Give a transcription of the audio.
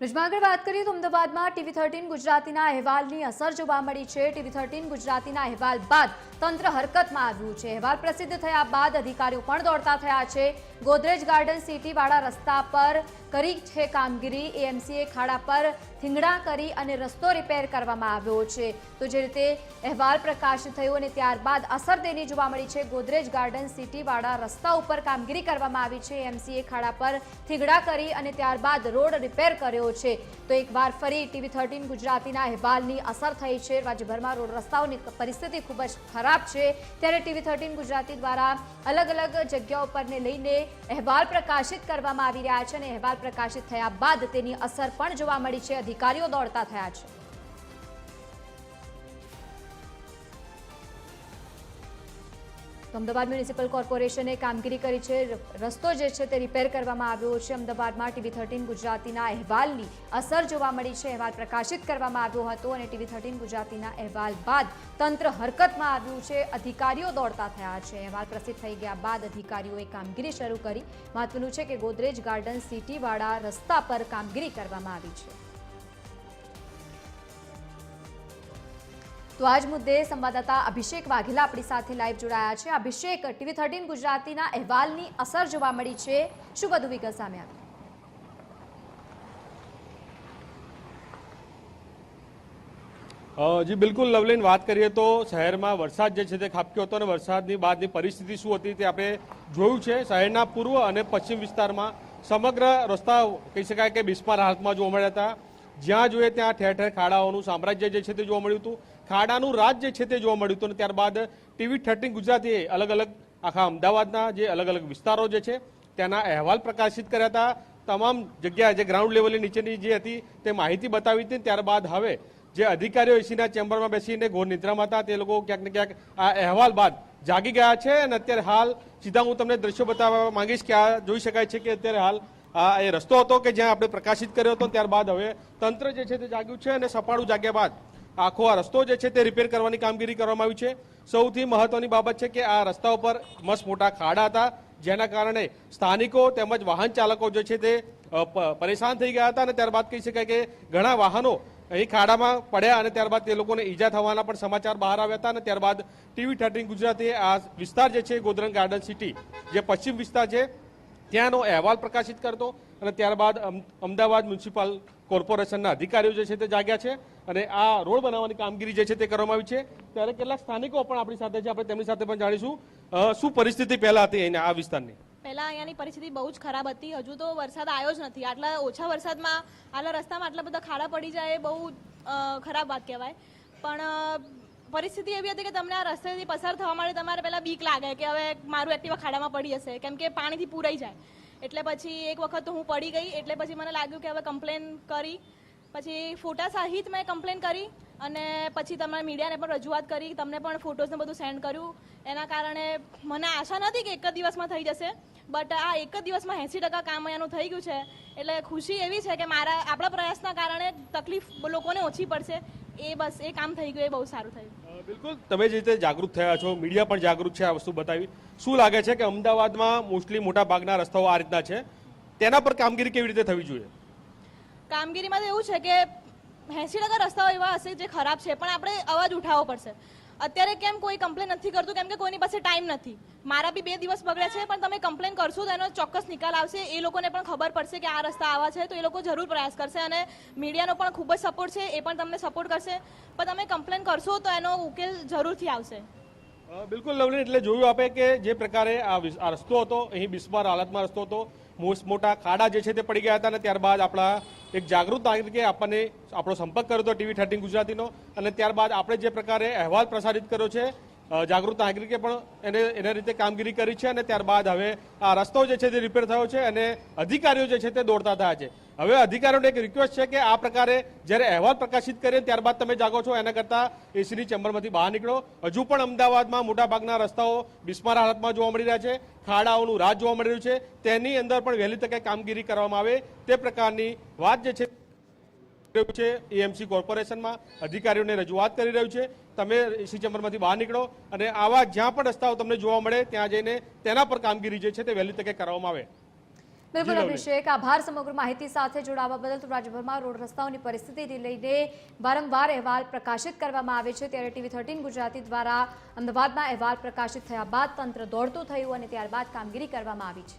બ્રિજમાં આગળ વાત કરીએ તો અમદાવાદમાં ટીવી થર્ટીન ગુજરાતીના અહેવાલની અસર જોવા મળી છે. ટીવી થર્ટીન ગુજરાતીના અહેવાલ બાદ તંત્ર હરકતમાં આવ્યું છે. અહેવાલ પ્રસિદ્ધ થયા બાદ અધિકારીઓ પણ દોડતા થયા છે. ગોદરેજ ગાર્ડન સિટીવાળા રસ્તા પર કરી છે કામગીરી. એએમસીએ ખાડા પર થીંગડા કરી અને રસ્તો રિપેર કરવામાં આવ્યો છે. તો જે રીતે અહેવાલ પ્રકાશિત થયો અને ત્યારબાદ અસર તેની જોવા મળી છે, ગોદરેજ ગાર્ડન સિટીવાળા રસ્તા ઉપર કામગીરી કરવામાં આવી છે. એમસીએ ખાડા પર થીગડા કરી અને ત્યારબાદ રોડ રિપેર કર્યો છે. તો એકવાર ફરી ટીવી થર્ટીન ગુજરાતીના અહેવાલની અસર થઈ છે. રાજ્યભરમાં રોડ રસ્તાઓની પરિસ્થિતિ ખૂબ જ ખરાબ છે. ત્યારે ટીવી થર્ટીન ગુજરાતી દ્વારા અલગ અલગ જગ્યાઓ પરને લઈને અહેવાલ પ્રકાશિત કરવામાં આવી રહ્યા છે અને અહેવાલ પ્રકાશિત થયા બાદ તેની અસર પણ જોવા મળી છે. અધિકારીઓ દોડતા થયા છે. તો અમદાવાદ મ્યુનિસિપલ કોર્પોરેશને કામગીરી કરી છે. રસ્તો જે છે તે રિપેર કરવામાં આવ્યો છે. અમદાવાદમાં ટીવી થર્ટીન ગુજરાતીના અહેવાલની અસર જોવા મળી છે. અહેવાલ પ્રકાશિત કરવામાં આવ્યો હતો અને ટીવી થર્ટીન ગુજરાતીના અહેવાલ બાદ તંત્ર હરકતમાં આવ્યું છે. અધિકારીઓ દોડતા થયા છે. અહેવાલ પ્રસિદ્ધ થઈ ગયા બાદ અધિકારીઓએ કામગીરી શરૂ કરી. મહત્વનું છે કે ગોદરેજ ગાર્ડન સિટીવાળા રસ્તા પર કામગીરી કરવામાં આવી છે. તો આજ મુદ્દે સંવાદદાતા અભિષેક વાઘેલા આપણી સાથે લાઈવ જોડાયા છે. અભિષેક ટીવી થર્ટીન ગુજરાતીના અહેવાલની અસર જોવા મળી છે. શું વધુ વિગત સામે આવી? જી, બિલકુલ લવલીન, વાત કરીએ તો શહેરમાં વરસાદ જે છે તે ખાબક્યો હતો અને વરસાદની બાદની પરિસ્થિતિ શું હતી તે આપણે જોયું છે. શહેરના પૂર્વ અને પશ્ચિમ વિસ્તારમાં સમગ્ર રસ્તા, કહી શકાય કે બિસ્માર હાલતમાં જોવા મળ્યા હતા. જ્યાં જોઈએ ત્યાં ઠેર ઠેર ખાડાઓનું સામ્રાજ્ય જે છે તે જોવા મળ્યું હતું. ખાડાનું રાજ જે છે તે જોવા મળ્યું હતું ત્યારબાદ ટીવી થર્ટીન ગુજરાતીએ અલગ અલગ આખા અમદાવાદના જે અલગ અલગ વિસ્તારો જે છે તેના અહેવાલ પ્રકાશિત કર્યા હતા. તમામ જગ્યા જે ગ્રાઉન્ડ લેવલની નીચેની જે હતી તે માહિતી બતાવી હતી. ત્યારબાદ હવે જે અધિકારીઓ એસીના ચેમ્બરમાં બેસીને ઘોર નિદ્રામાં હતા, તે લોકો ક્યાંક ને ક્યાંક આ અહેવાલ બાદ જાગી ગયા છે અને અત્યારે હાલ સીધા હું તમને દ્રશ્યો બતાવવા માંગીશ કે આ જોઈ શકાય છે કે અત્યારે હાલ આ એ રસ્તો હતો કે જ્યાં આપણે પ્રકાશિત કર્યો હતો. ત્યારબાદ હવે તંત્ર જે છે તે જાગ્યું છે અને સપાડું જાગ્યા બાદ આખો આ રસ્તો જે છે તે રિપેર કરવાની કામગીરી કરવામાં આવી છે. સૌથી મહત્વની બાબત છે કે આ રસ્તા ઉપર મસ્ત મોટા ખાડા હતા, જેના કારણે સ્થાનિકો તેમજ વાહન ચાલકો જે છે તે પરેશાન થઈ ગયા હતા અને ત્યારબાદ કહી શકાય કે ઘણા વાહનો અહીં ખાડામાં પડ્યા અને ત્યારબાદ તે લોકોને ઈજા થવાના પણ સમાચાર બહાર આવ્યા હતા અને ત્યારબાદ ટીવી થર્ટીન ગુજરાતીએ આ વિસ્તાર જે છે ગોધરંગ ગાર્ડન સિટી, જે પશ્ચિમ વિસ્તાર છે, ત્યાંનો અહેવાલ પ્રકાશિત કરતો. અને ત્યારબાદ અમ- અમદાવાદ મ્યુનિસિપલ કોર્પોરેશનના અધિકારીઓ જે છે તે જાગ્યા છે અને આ રોડ બનાવવાની કામગીરી જે છે તે કરવામાં આવી છે. ત્યારે કેટલાક સ્થાનિકો પણ આપણી સાથે છે, આપણે તેમની સાથે પણ જાણીશું શું પરિસ્થિતિ પહેલા હતી અહીંયા આ વિસ્તારની? પહેલા અહીંયાની પરિસ્થિતિ બહુ જ ખરાબ હતી. હજુ તો વરસાદ આવ્યો જ નથી. આટલા ઓછા વરસાદમાં, આટલા રસ્તામાં આટલા બધા ખાડા પડી જાય એ બહુ ખરાબ વાત કહેવાય. પણ પરિસ્થિતિ એવી હતી કે તમને આ રસ્તેથી પસાર થવા માટે તમારે પહેલા બીક લાગે કે હવે મારું એક્ટિવા ખાડામાં પડી હશે. કેમ કે પાણીથી પૂરાઈ જાય. એટલે પછી એક વખત તો હું પડી ગઈ, એટલે પછી મને લાગ્યું કે હવે કમ્પ્લેન કરી. પછી ફોટા સહિત મેં કમ્પ્લેન કરી અને પછી તમારા મીડિયાને પણ રજૂઆત કરી, તમને પણ ફોટોઝને બધું સેન્ડ કર્યું. એના કારણે મને આશા નથી કે એક જ દિવસમાં થઈ જશે બટ આ એક જ દિવસમાં એંસી ટકા કામ અહીંયાનું થઈ ગયું છે. એટલે ખુશી એવી છે કે મારા, આપણા પ્રયાસના કારણે તકલીફ લોકોને ઓછી પડશે. એ બસ, એ કામ થઈ ગયું, એ બહુ સારું થયું. બિલકુલ. તમે જે રીતે જાગૃત થયા છો, મીડિયા પણ જાગૃત છે આ વસ્તુ બતાવી. શું લાગે છે કે અમદાવાદમાં મોસ્ટલી મોટા ભાગના રસ્તાઓ આ રીતના છે? તેના પર કામગીરી કેવી રીતે થવી જોઈએ? કામગીરીમાં તો એવું છે કે એંસી ટકા રસ્તાઓ એવા હશે જે ખરાબ છે, પણ આપણે અવાજ ઉઠાવવો પડશે. અત્યારે કેમ કોઈ કમ્પ્લેન નથી કરતું? કેમ કે કોઈની પાસે ટાઈમ નથી. મારા બી બે દિવસ બગડ્યા છે, પણ તમે કમ્પ્લેન કરશો તો એનો ચોક્કસ નિકાલ આવશે. એ લોકોને પણ ખબર પડશે કે આ રસ્તા આવા છે, તો એ લોકો જરૂર પ્રયાસ કરશે અને મીડિયાનો પણ ખૂબ જ સપોર્ટ છે, એ પણ તમને સપોર્ટ કરશે. પણ તમે કમ્પ્લેન કરશો તો એનો ઉકેલ જરૂરથી આવશે. બિલકુલ લવલી એટલે જોયું આપે કે જે પ્રકારે આ રસ્તો હતો, અહીં બિસ્માર હાલતમાં રસ્તો હતો મોટા ખાડા જે છે તે પડી ગયા હતા અને ત્યારબાદ આપણા એક જાગૃત નાગરિકે આપણને આપણો સંપર્ક કર્યો હતો, ટીવી થર્ટીન ગુજરાતીનો, અને ત્યારબાદ આપણે જે પ્રકારે અહેવાલ પ્રસારિત કર્યો છે જાગૃત નાગરિકે પણ એને, એના રીતે કામગીરી કરી છે અને ત્યારબાદ હવે આ રસ્તો જે છે તે રિપેર થયો છે અને અધિકારીઓ જે છે તે દોડતા થયા છે. હવે અધિકારીઓને એક રિક્વેસ્ટ છે કે આ પ્રકારે જ્યારે અહેવાલ પ્રકાશિત કરીએ ત્યારબાદ તમે જાગો છો, એના કરતાં એસીની ચેમ્બરમાંથી બહાર નીકળો. હજુ પણ અમદાવાદમાં મોટાભાગના રસ્તાઓ બિસ્માર હાલતમાં જોવા મળી રહ્યા છે. ખાડાઓનું રાજ જોવા મળી રહ્યું છે. તેની અંદર પણ વહેલી તકે કામગીરી કરવામાં આવે. તે પ્રકારની વાત જે છે રહ્યું છે એએમસી કોર્પોરેશનમાં અધિકારીઓને રજૂઆત કરી રહ્યું છે. તમે એસી ચેમ્બરમાંથી બહાર નીકળો અને આવા જ્યાં પણ રસ્તાઓ તમને જોવા મળે ત્યાં જઈને તેના પર કામગીરી જે છે તે વહેલી તકે કરવામાં આવે. બિલકુલ અભિષેક આભાર સમગ્ર માહિતી સાથે જોડાવા બદલ તો રાજ્યભરમાં રોડ રસ્તાઓની પરિસ્થિતિને લઈને વારંવાર અહેવાલ પ્રકાશિત કરવામાં આવે છે. ત્યારે ટીવી થર્ટીન ગુજરાતી દ્વારા અમદાવાદમાં અહેવાલ પ્રકાશિત થયા બાદ તંત્ર દોડતું થયું અને ત્યારબાદ કામગીરી કરવામાં આવી છે.